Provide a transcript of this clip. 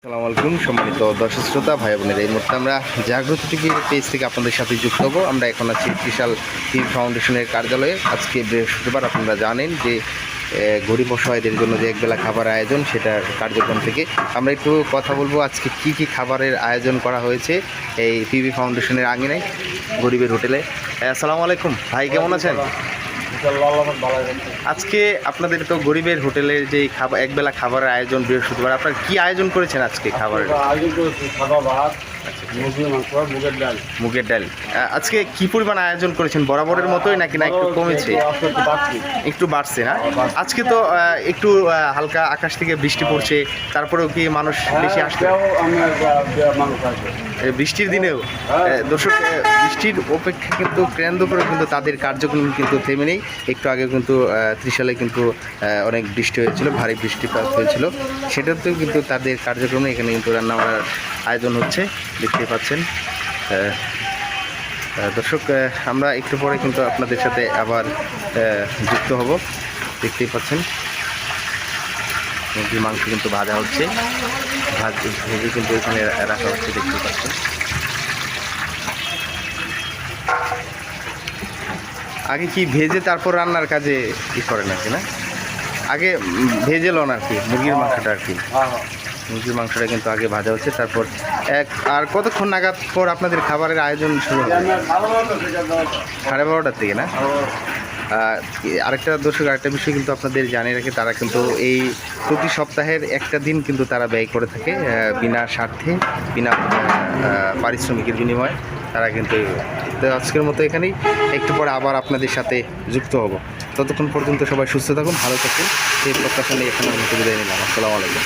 আসসালামু আলাইকুম, সম্মানিত দর্শক শ্রোতা, ভাই বোনের, এই মুহূর্তে আমরা জাগ্রত টিভির পেজ থেকে আপনাদের সাথে যুক্ত হব। আমরা এখন আছি বিশাল টিভি ফাউন্ডেশনের কার্যালয়ে। আজকে বৃহস্পতিবার, আপনারা জানেন যে গরিব অসহায়দের জন্য যে একবেলা খাবার আয়োজন, সেটার কার্যক্রম থেকে আমরা একটু কথা বলব। আজকে কি কি খাবারের আয়োজন করা হয়েছে এই টিভি ফাউন্ডেশনের আঙিনায় গরিবের হোটেলে? আসসালামু আলাইকুম, ভাই কেমন আছেন? আজকে আপনাদের তো গরিবের হোটেলের যে খাবার একবেলা খাবারের আয়োজন বৃহস্পতিবার আপনার কি আয়োজন করেছেন আজকে খাবারের? আয়োজন করেছি সাদা ভাত মুগের ডাল। মুগের ডাল। আজকে কি পরিমাণ আয়োজন করেছেন? বরাবরের মতোই নাকি না একটু কমেছে? একটু বাড়ছে না? আজকে তো একটু হালকা আকাশ থেকে বৃষ্টি পড়ছে। তারপরেও কি মানুষ বেশি আসছে বৃষ্টির দিনেও। দর্শক বৃষ্টির অপেক্ষা কিন্তু কেন্দ্র করে কিন্তু তাদের কার্যক্রম কিন্তু থেমে নেই। একটু আগে কিন্তু ত্রিশালে কিন্তু অনেক বৃষ্টি হয়েছিল ভারী বৃষ্টিপাত হয়েছিল। সেটাতেও কিন্তু তাদের কার্যক্রমে এখানে কিন্তু রান্না আয়োজন হচ্ছে দেখতে পাচ্ছেন। দর্শক আমরা একটু পরে কিন্তু আপনাদের সাথে আবার যুক্ত হব। দেখতেই পাচ্ছেন। মুরগির মাংস কিন্তু ভাজা হচ্ছে। ভাজ, ভেজে কিন্তু এখানে রাখা হচ্ছে দেখতে পাচ্ছেন। আগে কি ভেজে তারপর রান্নার কাজে ই করেন আর কি, না? আগে ভেজে লন আর কি, মুরগির মাংসটা আর কি। মুরগির মাংসটা কিন্তু আগে ভাজা হচ্ছে, তারপর এক, আর কতক্ষণ নাগাদ পর আপনাদের খাবারের আয়োজন শুরু হবে? সাড়ে বারোটার থেকে না? আরেকটা দর্শক, আরেকটা বিষয় কিন্তু আপনাদের জানিয়ে রাখে, তারা কিন্তু এই প্রতি সপ্তাহের একটা দিন কিন্তু তারা ব্যয় করে থাকে বিনা স্বার্থে, বিনা পারিশ্রমিকের বিনিময়ে তারা কিন্তু তো আজকের মতো এখানেই। একটু পরে আবার আপনাদের সাথে যুক্ত হব। ততক্ষণ পর্যন্ত সবাই সুস্থ থাকুন, ভালো থাকুন। সেই প্রত্যাশা নিয়ে এখানে বিদায় নিলাম। আসসালামু আলাইকুম।